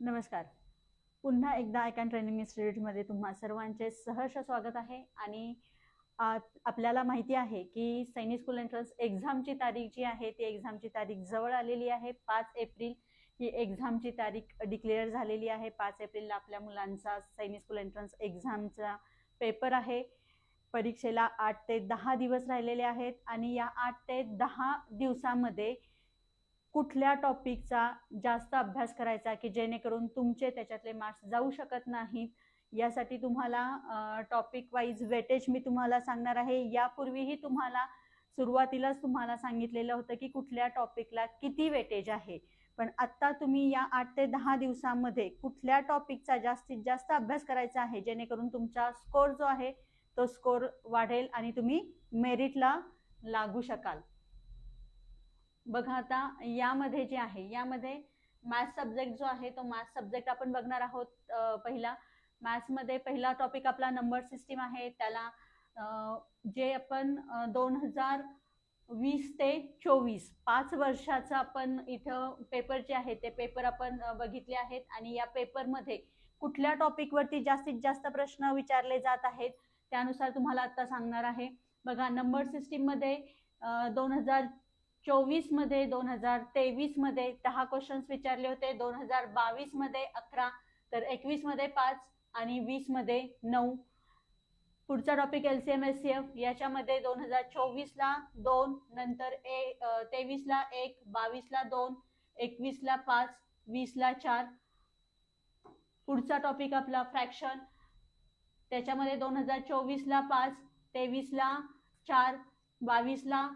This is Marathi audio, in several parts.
नमस्कार. पुन्हा एकदा आयकॅन ट्रेनिंग इन्स्टिट्यूटमध्ये तुम्हा सर्वांचे सहर्ष स्वागत आहे आणि आपल्याला माहिती आहे की सैनिक स्कूल एंट्रन्स एक्झामची तारीख जी आहे ती एक्झामची तारीख जवळ आलेली आहे. पाच एप्रिल ही एक्झामची तारीख डिक्लेअर झालेली आहे. पाच एप्रिलला आपल्या मुलांचा सैनिक स्कूल एंट्रन्स एक्झामचा पेपर आहे. परीक्षेला आठ ते दहा दिवस राहिलेले आहेत आणि या आठ ते दहा दिवसामध्ये कुठल्या टॉपिकचा जास्त अभ्यास करायचा की जेणेकरून तुमचे त्याच्यातले मार्क्स जाऊ शकत नाहीत? यासाठी तुम्हाला टॉपिक वाईज वेटेज मी तुम्हाला सांगणार आहे. यापूर्वीही तुम्हाला सुरुवातीलाच तुम्हाला सांगितलेलं होतं की कुठल्या टॉपिकला किती वेटेज आहे. पण आत्ता तुम्ही या आठ ते दहा दिवसामध्ये कुठल्या टॉपिकचा जास्तीत जास्त अभ्यास करायचा आहे? जेणेकरून तुमचा स्कोर जो आहे तो स्कोर वाढेल आणि तुम्ही मेरिटला लागू शकाल. बघा आता यामध्ये जे आहे यामध्ये मॅथ्स सब्जेक्ट जो आहे तो मॅथ्स सब्जेक्ट आपण बघणार आहोत पहिला. मॅथ्समध्ये पहिला टॉपिक आपला नंबर सिस्टीम आहे. त्याला जे आपण दोन हजार वीस ते चोवीस पाच वर्षाचा आपण इथं पेपर जे आहे ते पेपर आपण बघितले आहेत. आणि या पेपरमध्ये कुठल्या टॉपिकवरती जास्तीत जास्त प्रश्न विचारले जात आहेत त्यानुसार तुम्हाला आता सांगणार आहे. बघा नंबर सिस्टीममध्ये दोन हजार चोवीसमध्ये दोन हजार तेवीसमध्ये दहा क्वेश्चन्स विचारले होते दोन हजार बावीसमध्ये अकरा तर एकवीसमध्ये पाच आणि वीसमध्ये नऊ. पुढचा topic L C M S C F याच्यामध्ये दोन हजार चोवीसला दोन नंतर ए तेवीसला एक बावीसला दोन एकवीसला पाच वीसला चार. पुढचा टॉपिक आपला फ्रॅक्शन त्याच्यामध्ये दोन हजार चोवीसला पाच तेवीसला चार बावीसला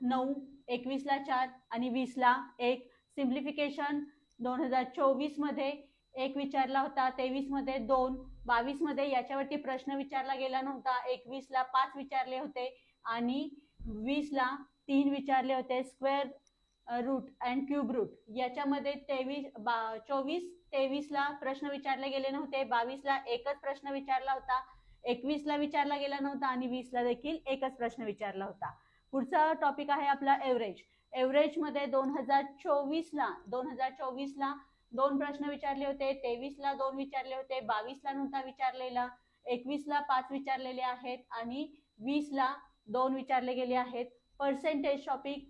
नऊ एकवीसला चार आणि वीसला एक. सिम्प्लिफिकेशन दोन हजार चोवीसमध्ये एक विचारला होता तेवीसमध्ये दोन बावीसमध्ये याच्यावरती प्रश्न विचारला गेला नव्हता एकवीसला पाच विचारले होते आणि वीसला तीन विचारले होते square root and cube root. याच्यामध्ये तेवीस बा चोवीस तेवीसला प्रश्न विचारले गेले नव्हते बावीसला एकच प्रश्न विचारला होता एकवीसला विचारला गेला नव्हता आणि वीसला देखील एकच प्रश्न विचारला होता. पुढचा टॉपिक आहे आपला एव्हरेज एव्हरेजमध्ये दोन हजार चोवीसला दोन हजार चोवीसला दोन प्रश्न विचारले होते तेवीसला दोन विचारले होते बावीसला नव्हता विचारलेला एकवीसला पाच विचारलेले आहेत आणि वीसला दोन विचारले गेले आहेत. पर्सेंटेज टॉपिक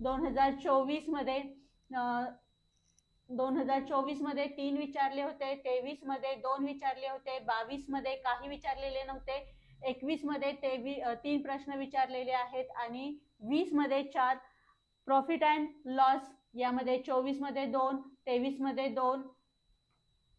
दोन हजार चोवीसमध्ये दोन हजार चोवीसमध्ये तीन विचारले होते तेवीसमध्ये दोन विचारले होते बावीसमध्ये काही विचारलेले नव्हते एकवीसमध्ये तेवी तीन प्रश्न विचारलेले आहेत आणि वीसमध्ये चार प्रॉफिट अँड लॉस यामध्ये चोवीसमध्ये दोन तेवीसमध्ये दोन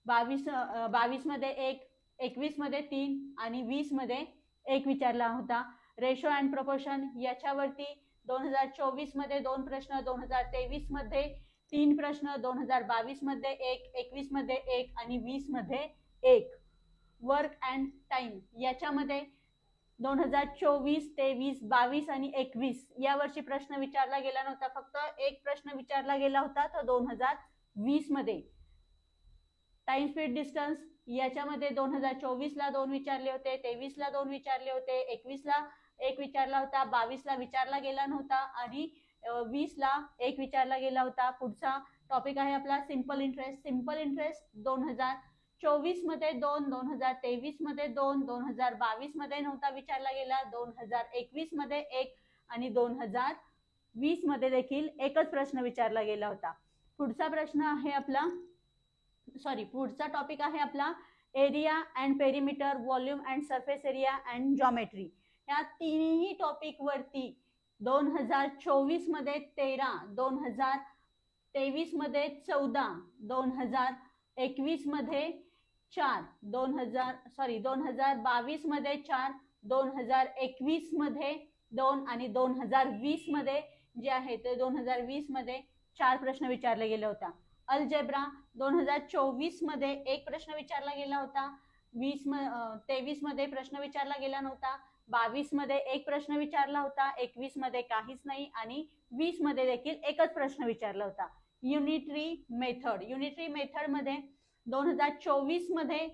बावीस बावीसमध्ये एक एकवीसमध्ये तीन आणि वीसमध्ये एक विचारला होता. रेशो अँड प्रपोर्शन याच्यावरती दोन हजार चोवीसमध्ये दोन प्रश्न दोन हजार तेवीसमध्ये तीन प्रश्न दोन हजार बावीसमध्ये एक एकवीसमध्ये एक आणि वीसमध्ये एक. वर्क अँड टाइम याच्यामध्ये दोन हजार चोवीस तेवीस बावीस आणि एकवीस या वर्षी प्रश्न विचारला गेला नव्हता. फक्त एक प्रश्न विचारला गेला होता तो दोन हजार वीसमध्ये. टाइम स्पीड डिस्टन्स याच्यामध्ये दोन हजार चोवीस ला दोन विचारले होते तेवीसला दोन विचारले होते एकवीसला एक विचारला होता बावीसला विचारला गेला नव्हता आणि वीसला एक विचारला गेला होता. पुढचा टॉपिक आहे आपला सिंपल इंटरेस्ट सिंपल इंटरेस्ट दोन हजार चोवीसमध्ये दोन दोन हजार तेवीसमध्ये दोन दोन हजार बावीसमध्ये नव्हता विचारला गेला दोन हजार एकवीसमध्ये एक आणि दोन हजार वीसमध्ये देखील एकच प्रश्न विचारला गेला होता. पुढचा प्रश्न आहे आपला सॉरी पुढचा टॉपिक आहे आपला area and perimeter volume and surface area and geometry या तिन्ही टॉपिक वरती दोन हजार चोवीसमध्ये तेरा दोन हजार तेवीसमध्ये चौदा दोन हजार एकवीसमध्ये चार. दोन हजार सॉरी दोन हजार बावीसमध्ये चार दोन हजार एकवीसमध्ये दोन आणि दोन हजार वीसमध्ये जे आहे ते दोन हजार वीसमध्ये चार प्रश्न विचारले गेले होता. अल्जेब्रा दोन हजार चोवीसमध्ये एक प्रश्न विचारला गेला होता. वीस तेवीसमध्ये प्रश्न विचारला गेला नव्हता. बावीसमध्ये एक प्रश्न विचारला होता. एकवीसमध्ये काहीच नाही आणि वीसमध्ये देखील एकच प्रश्न विचारला होता. युनिटरी मेथड युनिटरी मेथडमध्ये दोन हजार चोवीसमध्ये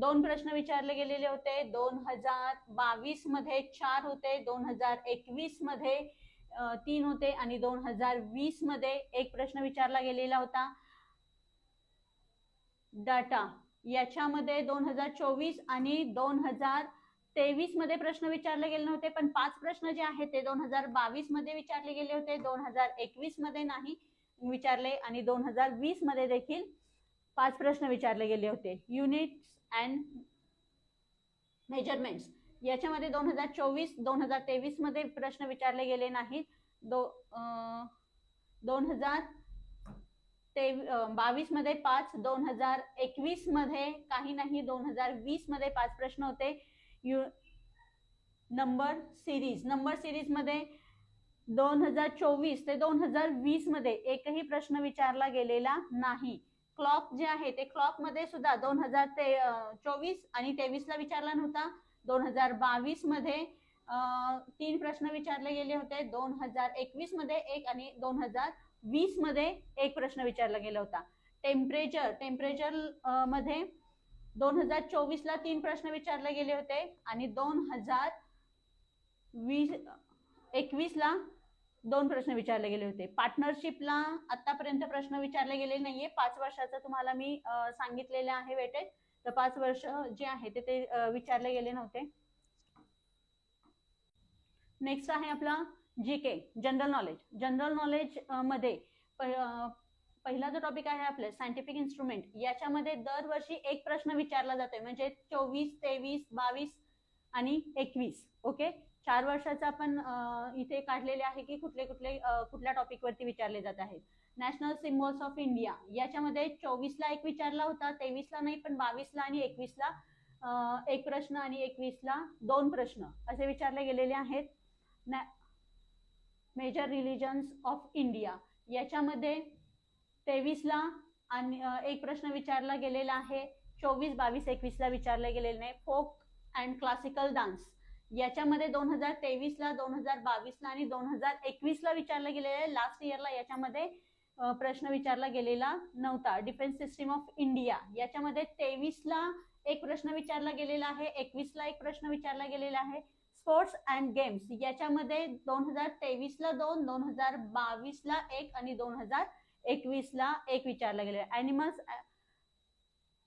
दोन प्रश्न विचारले गेलेले होते. दोन हजार बावीसमध्ये चार होते. दोन हजार एकवीसमध्ये तीन होते. आणि दोन हजार वीसमध्ये एक प्रश्न विचारला गेलेला होता. डाटा याच्यामध्ये दोन हजार चोवीस आणि दोन हजार तेवीसमध्ये प्रश्न विचारले गेले नव्हते पण पाच प्रश्न जे आहेत ते दोन हजार बावीसमध्ये विचारले गेले होते. दोन हजार एकवीसमध्ये नाही विचारले आणि दोन हजार वीसमध्ये देखील पाच प्रश्न विचारले गेले होते. युनिट्स अँड मेजरमेंट्स याच्यामध्ये दोन हजार चोवीस दोन हजार तेवीसमध्ये प्रश्न विचारले गेले नाहीत. दो दोन हजार ते बावीसमध्ये पाच दोन हजार एकवीसमध्ये काही नाही दोन हजार वीसमध्ये पाच प्रश्न होते. यु नंबर सिरीज नंबर सिरीजमध्ये दोन हजार चोवीस ते दोन हजार वीसमध्ये एकही प्रश्न विचारला गेलेला नाही. क्लॉक जे आहे ते क्लॉकमध्ये सुद्धा दोन हजार ते चोवीस आणि तेवीस ला विचारला नव्हता. दोन हजार बावीसमध्ये तीन प्रश्न विचारले गेले होते. दोन हजार एकवीसमध्ये एक आणि दोन हजार वीसमध्ये एक प्रश्न विचारला गेला होता. टेम्परेचर टेम्परेचरमध्ये दोन हजार चोवीस ला तीन प्रश्न विचारले गेले होते आणि दोन हजार वीस एकवीस ला दोन प्रश्न विचारले गेले होते. पार्टनरशिपला आतापर्यंत प्रश्न विचारले गेले नाहीये. पाच वर्षाचं तुम्हाला मी सांगितलेलं सांगितलेले आहे वेटेज. तर पाच वर्ष जे आहे ते ते विचारले गेले नव्हते. नेक्स्ट आहे आपला G K general knowledge general नॉलेजमध्ये पहिला जो टॉपिक आहे आपलं सायंटिफिक इन्स्ट्रुमेंट याच्यामध्ये दरवर्षी एक प्रश्न विचारला जातोय. म्हणजे चोवीस तेवीस बावीस आणि एकवीस. ओके चार वर्षाचा आपण इथे काढलेले आहे की कुठले कुठले कुठल्या टॉपिकवरती विचारले जात आहेत. नॅशनल सिम्बॉल्स ऑफ इंडिया याच्यामध्ये चोवीसला एक विचारला होता तेवीसला नाही पण बावीसला आणि एकवीसला एक प्रश्न आणि एकवीसला दोन प्रश्न असे विचारले गेलेले आहेत. मेजर रिलिजन्स ऑफ इंडिया याच्यामध्ये तेवीसला आणि एक प्रश्न विचारला गेलेला आहे. चोवीस बावीस एकवीसला विचारले गेलेले नाही. फोक अँड क्लासिकल डान्स याच्यामध्ये दोन हजार तेवीसला दोन हजार बावीसला आणि दोन हजार एकवीसला विचारलं गेलेलं आहे. लास्ट इयरला याच्यामध्ये प्रश्न विचारला गेलेला नव्हता. डिफेन्स सिस्टीम ऑफ इंडिया याच्यामध्ये तेवीसला एक प्रश्न विचारला गेलेला आहे. एकवीसला एक प्रश्न विचारला गेलेला आहे. स्पोर्ट्स अँड गेम्स याच्यामध्ये दोन हजार तेवीसला दोन दोन हजार बावीसला एक आणि दोन हजार एकवीसला एक विचारला गेलेला आहे. ॲनिमल्स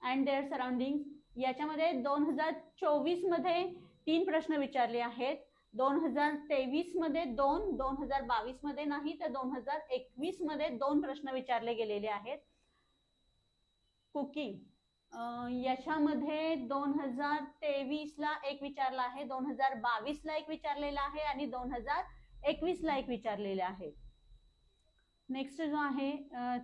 अँड देअर सराउंडिंग याच्यामध्ये दोन हजार चोवीसमध्ये तीन प्रश्न विचारले आहेत. दोन हजार तेवीसमध्ये दोन दोन हजार बावीसमध्ये नाही तर दोन हजार एकवीसमध्ये दोन प्रश्न विचारले गेलेले आहेत. कुकिंग याच्यामध्ये दोन हजार तेवीस ला एक विचारला आहे दोन हजार बावीस ला एक विचारलेला आहे आणि दोन हजार एकवीस ला एक विचारलेला आहे नेक्स्ट जो आहे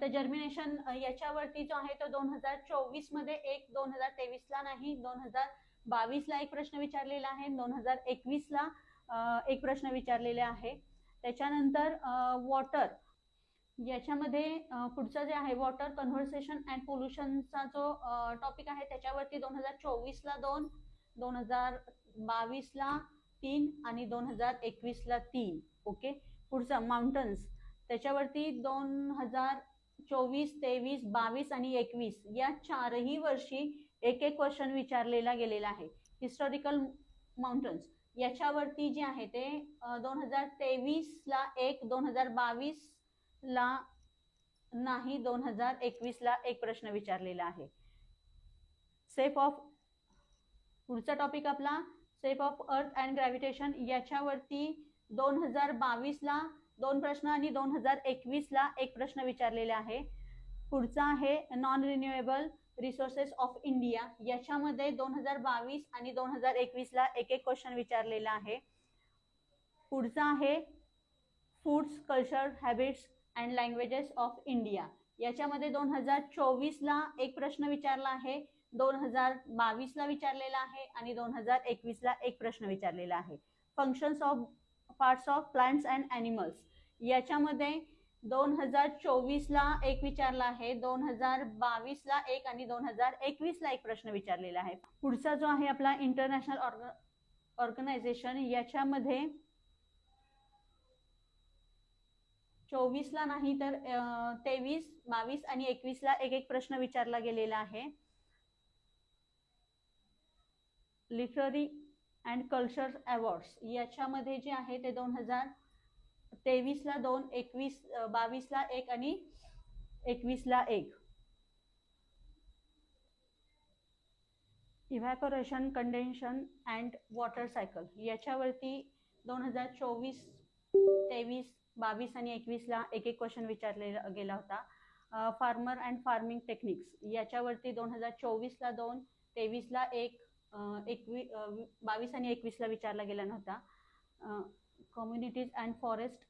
तर जर्मिनेशन याच्यावरती जो आहे तो दोन हजार चोवीसमध्ये एक दोन हजार तेवीस ला नाही दोन हजार बावीस ला एक प्रश्न विचारलेला आहे दोन हजार एकवीस ला एक प्रश्न विचारलेले आहे. त्याच्यानंतर वॉटर याच्यामध्ये पुढचं जे आहे वॉटर कन्व्हर्सेशन अँड पोल्युशनचा जो टॉपिक आहे त्याच्यावरती दोन हजार चोवीसला दोन दोन हजार बावीसला तीन आणि दोन हजार एकवीसला तीन. ओके पुढचा माउंटन्स त्याच्यावरती दोन हजार चोवीस तेवीस बावीस आणि एकवीस या चारही वर्षी एक एक क्वेश्चन विचारलेला गेलेला आहे. हिस्टॉरिकल माउंटन्स याच्यावरती जे आहे ते दोन हजार तेवीसला एक दोन हजार बावीसला नाही दोन हजार एकवीसला एक प्रश्न विचारलेला आहे. सेफ ऑफ पुढचा टॉपिक आपला shape of earth and gravitation याच्यावरती दोन हजार बावीसला दोन प्रश्न आणि दोन हजार एकवीसला एक प्रश्न विचारलेला आहे. पुढचा आहे non renewable resources of India याच्यामध्ये दोन हजार बावीस आणि दोन हजार एकवीस ला एक एक क्वेश्चन विचारलेला आहे. पुढचा आहे foods culture habits and languages of India याच्यामध्ये दोन हजार चोवीसला एक प्रश्न विचारला आहे दोन हजार बावीसला विचारलेला आहे आणि दोन हजार एकवीसला एक प्रश्न विचारलेला आहे. Functions of parts of plants and animals याच्यामध्ये दोन हजार चोवीसला एक विचारला आहे दोन हजार बावीसला एक आणि दोन हजार एकवीसला एक प्रश्न विचारलेला आहे. पुढचा जो आहे आपला इंटरनॅशनल ऑर्ग ऑर्गनायझेशन याच्यामध्ये चोवीसला नाही तर तेवीस बावीस आणि एकवीसला एक एक प्रश्न विचारला गेलेला आहे. लिटररी अँड कल्चर अवॉर्ड्स याच्यामध्ये जे आहे ते दोन हजार तेवीसला दोन एकवीस बावीसला एक आणि एकवीसला एक. Evaporation condensation and water cycle याच्यावरती दोन हजार चोवीस तेवीस बावीस आणि एकवीसला एक एक क्वेश्चन विचारलेला गेला होता. फार्मर अँड फार्मिंग टेक्निक्स याच्यावरती दोन हजार चोवीसला दोन तेवीसला एक एकवी बावीस आणि एकवीसला विचारला गेला नव्हता. कम्युनिटीज अँड फॉरेस्ट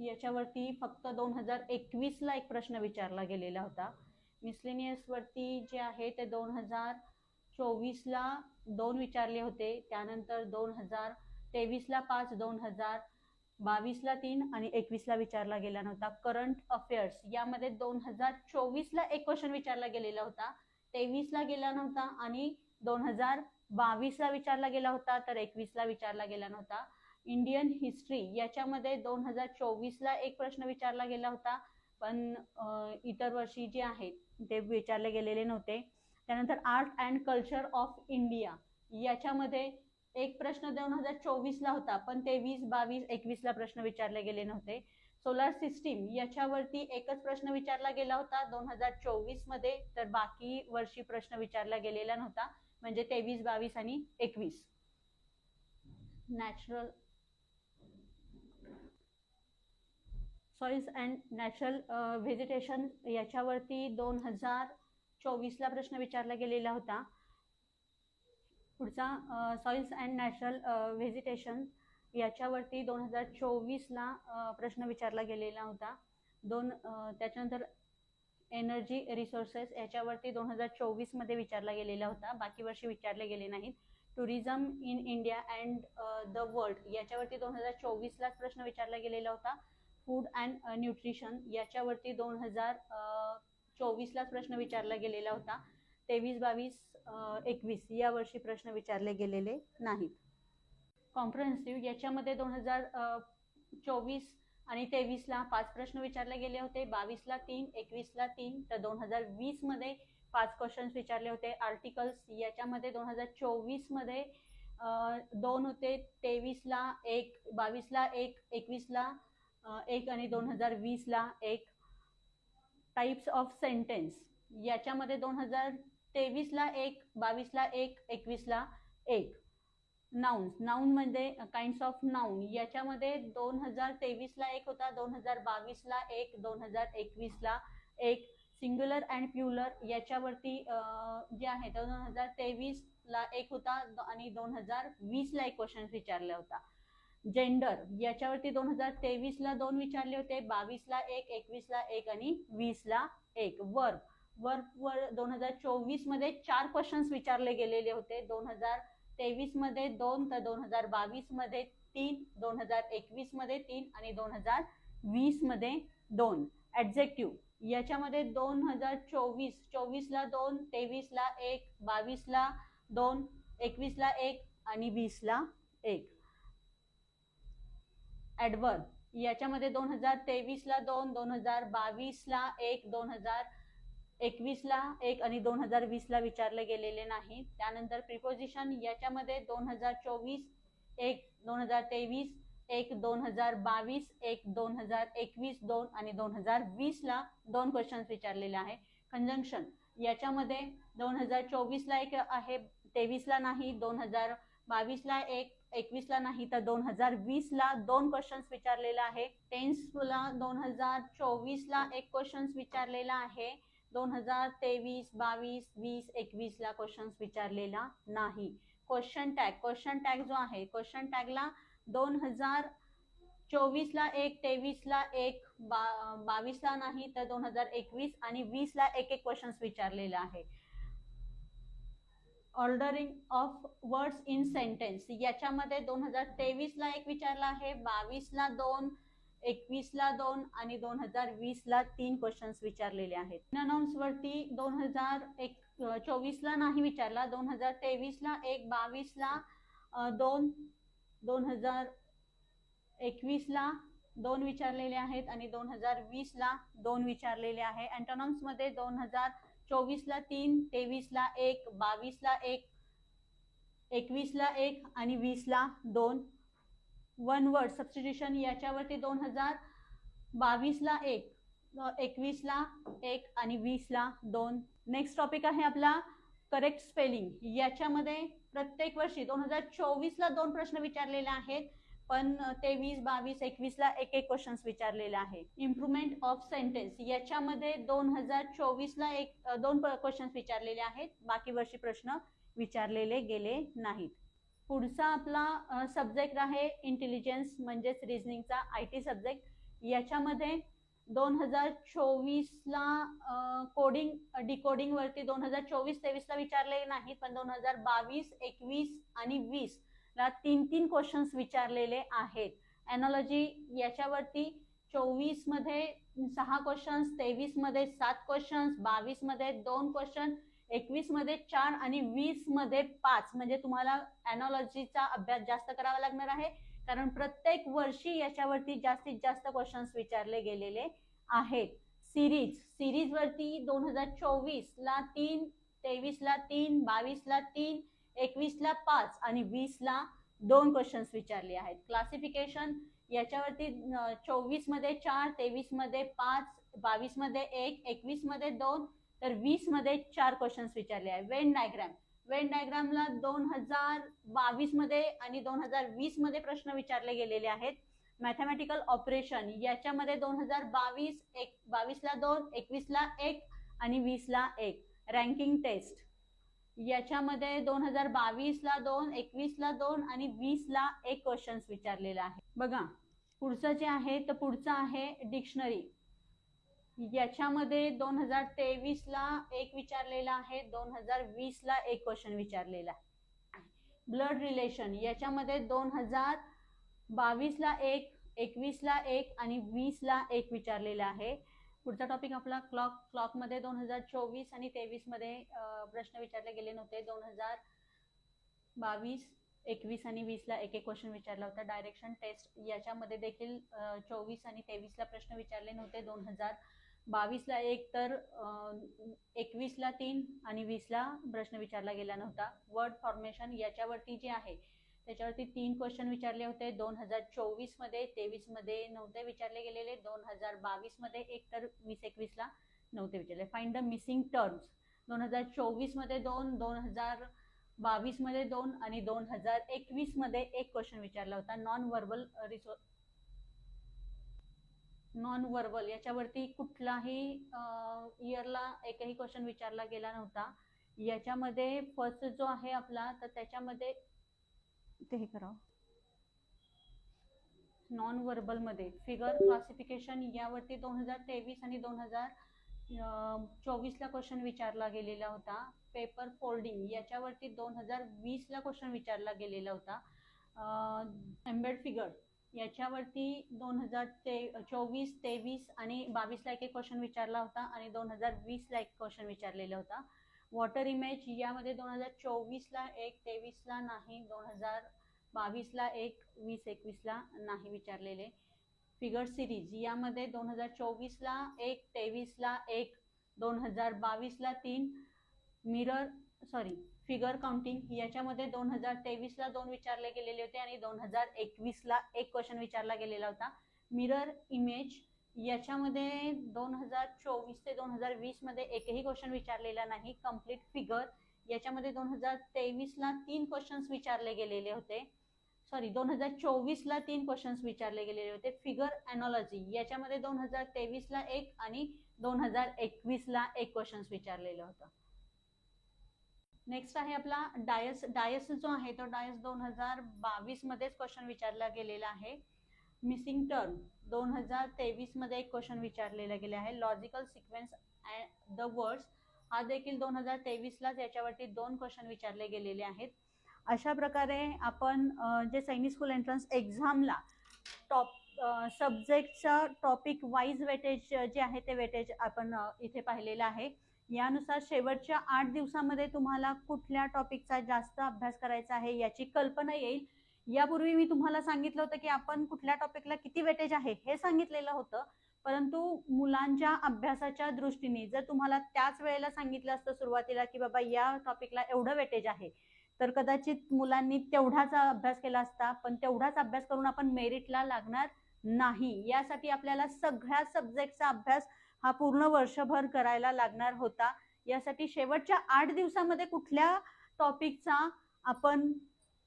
याच्यावरती फक्त दोन हजार एकवीसला एक प्रश्न विचारला गेलेला होता. मिसलेनियसवरती जे आहे ते दोन हजार चोवीसला दोन विचारले होते. त्यानंतर दोन हजार तेवीसला पाच दोन हजार बावीसला तीन आणि एकवीसला विचारला गेला नव्हता. करंट अफेअर्स यामध्ये दोन हजार चोवीसला एक क्वेश्चन विचारला गेलेला होता. तेवीसला गेला नव्हता आणि दोन हजार बावीसला विचारला गेला होता. तर एकवीसला विचारला गेला नव्हता. इंडियन हिस्ट्री याच्यामध्ये दोन हजार चोवीसला एक प्रश्न विचारला गेला होता. पण इतर वर्षी जे आहेत ते विचारले गेलेले नव्हते. त्यानंतर art and culture of India याच्यामध्ये एक प्रश्न दोन हजार चोवीसला होता पण तेवीस बावीस एकवीसला प्रश्न विचारले गेले नव्हते. सोलार सिस्टीम याच्यावरती एकच प्रश्न विचारला गेला होता दोन हजार चोवीसमध्ये तर बाकी वर्षी प्रश्न विचारला गेलेला नव्हता. म्हणजे तेवीस बावीस आणि एकवीस. Natural soils and natural vegetation याच्यावरती दोन हजार चोवीसला प्रश्न विचारला गेलेला होता. पुढचा सॉइल्स अँड नॅचरल व्हेजिटेशन याच्यावरती दोन हजार चोवीसला uh, प्रश्न विचारला गेलेला होता. दोन uh, त्याच्यानंतर एनर्जी रिसोर्सेस याच्यावरती दोन हजार चोवीसमध्ये विचारला गेलेला होता. बाकी वर्षी विचारले गेले नाहीत. Tourism in India and the world याच्यावरती दोन हजार चोवीसलाच प्रश्न विचारला गेलेला होता. फूड अँड न्यूट्रिशन याच्यावरती दोन हजार चोवीसलाच प्रश्न विचारला गेलेला होता. तेवीस बावीस एकवीस या वर्षी प्रश्न विचारले गेलेले नाहीत. कॉम्प्रहेन्सिव्ह याच्यामध्ये दोन हजार चोवीस आणि तेवीसला पाच प्रश्न विचारले गेले होते. बावीसला तीन एकवीसला तीन तर दोन हजार वीसमध्ये पाच क्वेश्चन्स विचारले होते. आर्टिकल्स याच्यामध्ये दोन हजार चोवीसमध्ये दोन होते. तेवीसला एक बावीसला एक एकवीसला एक आणि दोन हजार वीसला एक टाईप्स ऑफ सेंटेन्स याच्यामध्ये दोन हजार तेवीसला एक बावीसला एक एकवीसला एक. नाउन्स नाऊनमध्ये काइंड्स ऑफ नाऊन याच्यामध्ये दोन हजार तेवीसला एक होता दोन हजार बावीसला एक दोन हजार एकवीसला एक. सिंग्युलर अँड प्युलर याच्यावरती जे आहे दोन हजार तेवीसला एक होता आणि दोन हजार वीसला एक क्वेश्चन विचारला होता जेंडर. याच्यावरती दोन हजार तेवीसला दोन विचारले होते. बावीसला एक एकवीसला एक आणि वीसला एक. वर्क वर दोन हजार चोवीसमध्ये चार क्वेश्चन्स विचारले गेलेले होते. दोन हजार तेवीसमध्ये दोन तर दोन हजार बावीसमध्ये तीन दोन हजार एकवीसमध्ये तीन आणि दोन हजार वीसमध्ये दोन. ॲडजेक्टिव्ह याच्यामध्ये दोन हजार चोवीस चोवीसला दोन तेवीसला एक बावीसला दोन एकवीसला एक आणि वीसला एक. ॲडवर्ब याच्यामध्ये दोन हजार तेवीसला दोन दोन हजार बावीसला एक दोन हजार एकवीसला एक आणि दोन हजार वीसला विचारले गेलेले नाही त्यानंतर प्रिपोजिशन याच्यामध्ये दोन हजार चोवीस एक दोन हजार तेवीस एक दोन हजार बावीस एक दोन हजार एकवीस दोन आणि दोन हजार वीसला दोन क्वेश्चन्स विचारलेले आहे कंजंक्शन याच्यामध्ये दोन हजार चोवीसला एक आहे तेवीसला नाही दोन हजार बावीसला एक एकवीसला नाही तर दोन हजार वीसला दोन क्वेश्चन्स विचारलेला आहे. टेन्सला दोन हजार चोवीसला एक क्वेश्चन्स विचारलेला आहे. दोन हजार तेवीस बावीस वीस एकवीसला क्वेश्चन्स विचारलेला नाही. क्वेश्चन टॅग क्वेश्चन टॅग जो आहे क्वेश्चन टॅगला दोन हजार चोवीसला एक तेवीसला एक बा बावीसला नाही तर दोन हजार एकवीस आणि वीसला एक एक क्वेश्चन्स विचारलेला आहे. Ordering of words in sentence. याच्यामध्ये दोन हजार तेवीसला एक विचारला आहे बावीसला दोन एकवीसला दोन आणि दोन हजार वीसला तीन क्वेश्चन्स विचारलेले आहेत. अनाऊन्स वरती दोन हजार एक चोवीसला नाही विचारला दोन हजार तेवीसला एक बावीसला दोन दोन हजार एकवीसला दोन विचारलेले आहेत आणि दोन हजार वीसला दोन विचारलेले आहे. अँटोनॉम्समध्ये दोन हजार चोवीसला तीन तेवीसला एक बावीसला एक एकवीसला एक आणि वीसला दोन. वन वर्ड सबस्टिट्युशन याच्यावरती दोन हजार बावीसला एक एकवीसला एक आणि वीसला दोन. नेक्स्ट टॉपिक आहे आपला करेक्ट स्पेलिंग याच्यामध्ये प्रत्येक वर्षी दोन हजार चोवीस ला दोन प्रश्न विचारलेले आहेत. पण ते वीस बावीस एकवीसला एक एक क्वेश्चन विचारलेले आहे. इम्प्रुव्हमेंट ऑफ सेंटेन्स याच्यामध्ये दोन हजार चोवीसला एक दोन क्वेश्चन विचारलेले आहेत. बाकी वर्षी प्रश्न विचारलेले गेले नाहीत. पुढचा आपला सब्जेक्ट आहे इंटेलिजन्स म्हणजेच रिझनिंगचा आय टी सब्जेक्ट याच्यामध्ये दोन हजार चोवीसला कोडिंग डिकोडिंग वरती दोन हजार चोवीस तेवीसला विचारले नाहीत पण दोन हजार बावीस एकवीस आणि वीस ला तीन तीन क्वेश्चन्स विचारलेले आहेत. एनॉलॉजी याच्यावरती चोवीसमध्ये सहा क्वेश्चन्स तेवीसमध्ये सात क्वेश्चन्स बावीसमध्ये दोन क्वेश्चन एकवीसमध्ये चार आणि वीसमध्ये पाच. म्हणजे तुम्हाला एनॉलॉजीचा अभ्यास जास्त करावा लागणार आहे. कारण प्रत्येक वर्षी याच्यावरती जास्तीत जास्त क्वेश्चन्स विचारले गेलेले आहेत. सिरीज सिरीज वरती दोन हजार चोवीस ला तीन तेवीस ला तीन बावीस ला तीन एकवीसला पाच आणि वीसला दोन क्वेश्चन्स विचारले आहेत. क्लासिफिकेशन याच्यावरती चोवीसमध्ये चार तेवीसमध्ये पाच बावीसमध्ये एक एकवीसमध्ये दोन तर वीसमध्ये चार क्वेश्चन्स विचारले आहे वेन डायग्राम वेन डायग्रामला दोन हजार बावीसमध्ये आणि दोन हजार वीसमध्ये प्रश्न विचारले गेलेले आहेत. मॅथमॅटिकल ऑपरेशन याच्यामध्ये दोन हजार बावीस एक बावीसला दोन एकवीसला एक आणि वीसला एक. रँकिंग टेस्ट याच्यामध्ये दोन हजार बावीस ला दोन एकवीस ला दोन आणि वीस ला एक क्वेश्चन्स विचारलेला आहे बघा पुढचं जे आहे तर पुढचं आहे डिक्शनरी याच्यामध्ये दोन हजार तेवीस ला एक विचारलेला आहे दोन हजार वीस ला एक क्वेश्चन विचारलेला आहे. ब्लड रिलेशन याच्यामध्ये दोन हजार बावीस ला एक एकवीस ला एक आणि वीस ला एक विचारलेला आहे. पुढचा टॉपिक आपला क्लॉक क्लॉकमध्ये दोन हजार चोवीस आणि तेवीसमध्ये प्रश्न विचारले गेले नव्हते. दोन हजार बावीस एकवीस आणि वीसला एक एक क्वेश्चन विचारला होता. डायरेक्शन टेस्ट याच्यामध्ये देखील चोवीस आणि तेवीसला प्रश्न विचारले नव्हते. दोन हजार बावीसला एक तर एकवीसला तीन आणि वीसला प्रश्न विचारला गेला नव्हता. वर्ड फॉर्मेशन याच्यावरती जे आहे त्याच्यावरती तीन क्वेश्चन विचारले होते. दोन हजार चोवीसमध्ये तेवीसमध्ये नव्हते विचारले गेलेले. दोन हजार बावीसमध्ये एक तर वीस एकवीसला नव्हते विचारले. फाइंड द मिसिंग टर्म्स दोन हजार चोवीसमध्ये दोन दोन हजार बावीसमध्ये दोन आणि दोन हजार एकवीसमध्ये एक क्वेश्चन विचारला होता. नॉन व्हर्बल रिसो नॉन व्हर्बल याच्यावरती कुठलाही इयरला एकही क्वेश्चन विचारला गेला नव्हता. याच्यामध्ये फर्स्ट जो आहे आपला तर त्याच्यामध्ये ते हे करावं नॉन व्हर्बलमध्ये फिगर क्लासिफिकेशन यावरती दोन हजार तेवीस आणि दोन हजार चोवीसला क्वेश्चन विचारला गेलेला होता. पेपर फोल्डिंग याच्यावरती दोन हजार वीसला क्वेश्चन विचारला गेलेला होता. एम्बेड फिगर याच्यावरती दोन हजार ते चोवीस तेवीस आणि बावीसला एक क्वेश्चन विचारला होता आणि दोन हजार वीसला एक क्वेश्चन विचारलेला होता. वॉटर इमेज यामध्ये दोन हजार चोवीसला एक तेवीसला नाही दोन हजार बावीसला एक वीस एकवीसला नाही विचारलेले. फिगर सिरीज यामध्ये दोन हजार चोवीसला एक तेवीसला एक दोन हजार बावीसला तीन मिरर सॉरी फिगर काउंटिंग याच्यामध्ये दोन हजार तेवीसला दोन विचारले गेलेले होते आणि दोन हजार एकवीसला एक क्वेश्चन विचारला गेलेला होता. मिरर इमेज याच्यामध्ये दोन हजार चोवीस ते दोन हजार वीसमध्ये एकही क्वेश्चन विचारलेला नाही कंप्लीट फिगर याच्यामध्ये दोन हजार तेवीसला तीन क्वेश्चन्स विचारले गेलेले होते. सॉरी दोन हजार चोवीसला तीन क्वेश्चन्स विचारले गेलेले होते. फिगर अॅनॉलॉजी याच्यामध्ये दोन हजार तेवीसला एक आणि दोन हजार एकवीसला एक क्वेश्चन्स विचारलेलं होतं. नेक्स्ट आहे आपला डायस डायस जो आहे तो डायस दोन हजार बावीस मध्येच क्वेश्चन विचारला गेलेला आहे. Missing term. दोन हजार तेवीसमध्ये एक क्वेश्चन विचारलेला गेला आहे. Logical sequence and the words हा देखील दोन हजार तेवीसलाच याच्यावरती दोन क्वेश्चन विचारले गेलेले आहेत. अशा प्रकारे आपण जे सैनिक स्कूल एंट्रन्स एक्झामला टॉप सब्जेक्टचा टॉपिक वाईज वेटेज जे आहे ते वेटेज आपण इथे पाहिलेलं आहे. यानुसार शेवटच्या आठ दिवसामध्ये तुम्हाला कुठल्या टॉपिकचा जास्त अभ्यास करायचा आहे याची कल्पना येईल. यापूर्वी मी तुम्हाला सांगितलं होतं की आपण कुठल्या टॉपिकला किती वेटेज आहे हे सांगितलेलं होतं. परंतु मुलांच्या अभ्यासाच्या दृष्टीने जर तुम्हाला त्याच वेळेला सांगितलं असतं सुरुवातीला की बाबा या टॉपिकला एवढं वेटेज आहे तर कदाचित मुलांनी तेवढाच अभ्यास केला असता पण तेवढाच अभ्यास करून आपण मेरिटला लागणार नाही. यासाठी आपल्याला सगळ्या सब्जेक्टचा अभ्यास हा पूर्ण वर्षभर करायला लागणार होता. यासाठी शेवटच्या आठ दिवसामध्ये कुठल्या टॉपिकचा आपण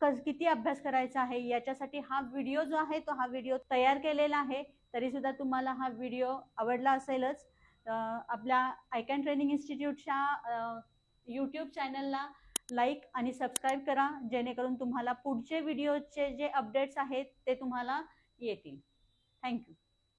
कस- किती अभ्यास करायचा आहे याच्यासाठी हा व्हिडिओ जो आहे तो हा व्हिडिओ तयार केलेला आहे. तरी सुद्धा तुम्हाला हा व्हिडिओ आवडला असेलच. आपल्या आयकॅन ट्रेनिंग इन्स्टिट्यूटच्या यूट्यूब चॅनलला लाईक आणि सबस्क्राईब करा जेणेकरून तुम्हाला पुढचे व्हिडिओचे जे अपडेट्स आहेत ते तुम्हाला येतील. थँक्यू.